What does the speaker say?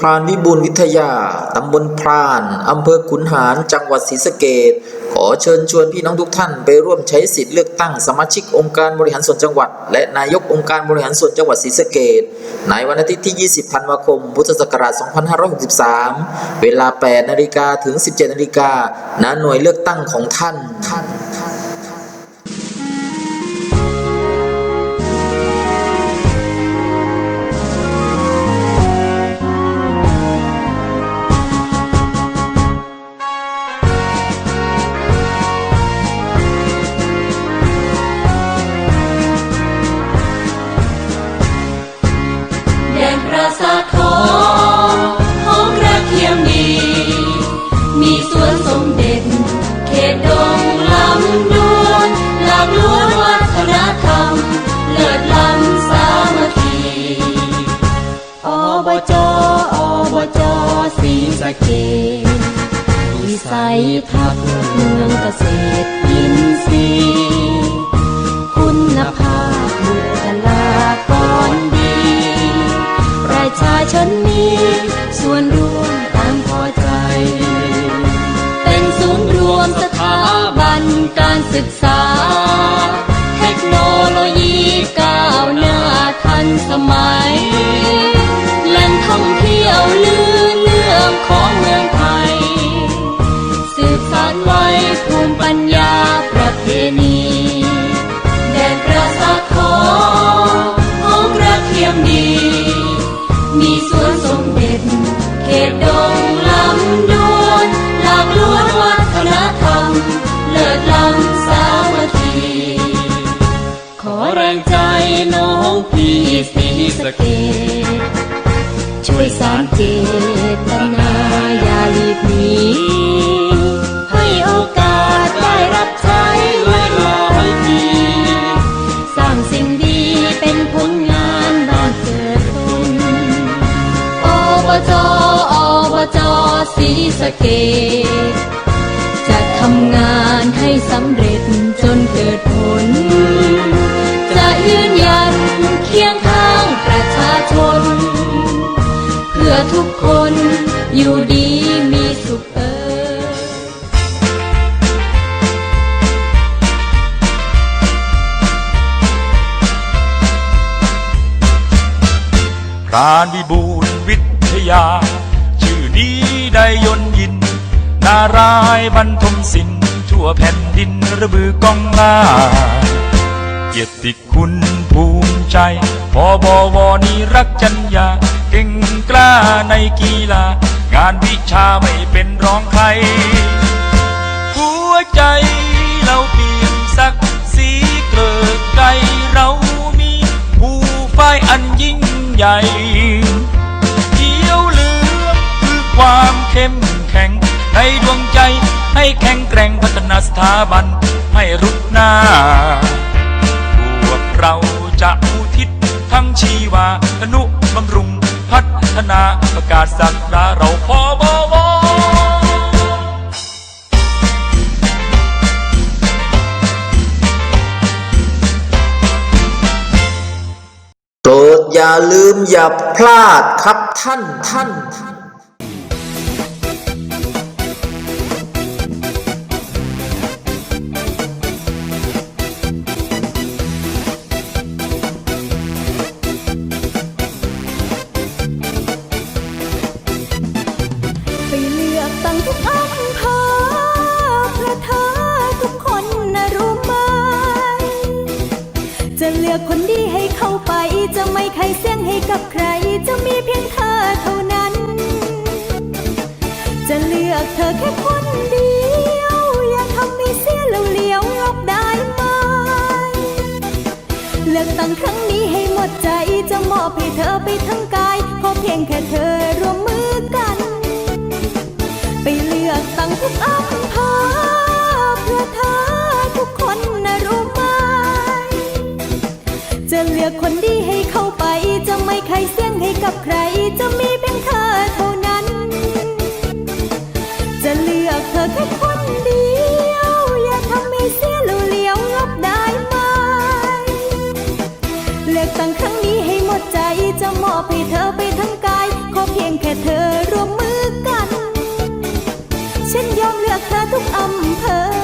พรานวิบูลวิทยา ตำบลพราน อำเภอขุนหาร จังหวัดศรีสะเกษขอเชิญชวนพี่น้องทุกท่านไปร่วมใช้สิทธิ์เลือกตั้งสมาชิกองค์การบริหารส่วนจังหวัด และนายกองค์การบริหารส่วนจังหวัดศรีสะเกษในวันอาทิตย์ที่ 20 ธันวาคม พุทธศักราช 2563 เวลา 8 นาฬิกาถึง 17 นาฬิกาณหน่วยเลือกตั้งของท่านแด รีสะเกษวิสัยทัศน์เมืองเกษตรอินทรีย์คุณภาพบุคลากรดี ประชาชนมีส่วนร่วมตามพอใจ เป็นศูนย์รวมสถาบันการศึกษา เทคโนโลยีก้าวหน้าทันสมัย งใจน้องพี่สีสะเกตช่วยสารเจตนาอย่าหลีกหนีให้โอกาสได้รับใช้เวลาให้ดีสร้างสิ่งดีเป็นผลงานบ้านเกิดคุณอบจอบจศรีสะเกษจะทำงานให้สำเร็จ คียงข้างประชาชน เพื่อทุกคนอยู่ดีมีสุขเออพรานวิบูลวิทยา ชื่อนี้ได้ยนยิน นารายบรรทมสินทั่วแผ่นดินระบือกองลาเกียรติคุณ ภูมิใจพอบวนี้รักจัญญาเก่งกล้าในกีฬางานวิชาไม่เป็นรองใคร หัวใจเราเปลี่ยนสักสีเกลือไกลเรามีผู้ฝ่ายอันยิ่งใหญ่เขียวเหลืองคือความเข้มแข็งในดวงใจให้แข็งแกร่งพัฒนาสถาบันให้รุดหน้าพวกเรา จะอุทิศทั้งชีวาอนุบำรุง พัฒนาประกาศสักดาเราพอบวโปรดอย่าลืมอย่าพลาดครับท่านท่าน ใครเสี่ยงให้กับใคร จะมีเพียงเธอเท่านั้น จะเลือกเธอแค่คนเดียว อย่าทำให้เสียแล้วเลี้ยวงบได้ไหมเลือกตั้งครั้งนี้ให้หมดใจ จะมอบให้เธอไปทั้งกาย ขอเพียงแค่เธอร่วมมือกัน ไปเลือกตั้งทุกอำเภอเพื่อเธอทุกคนนะรู้ไหมจะเลือกคนดีให้เขา จะไม่ใครเสี่ยงให้กับใคร จะมีเพียงเธอเท่านั้น จะเลือกเธอแค่คนเดียว อย่าทำให้เสียลูเลี้ยวงบได้ไหมเลือกตั้งครั้งนี้ให้หมดใจจะมอบให้เธอไปทั้งกาย ขอเพียงแค่เธอร่วมมือกัน ฉันยอมเลือกเธอทุกอำเภอ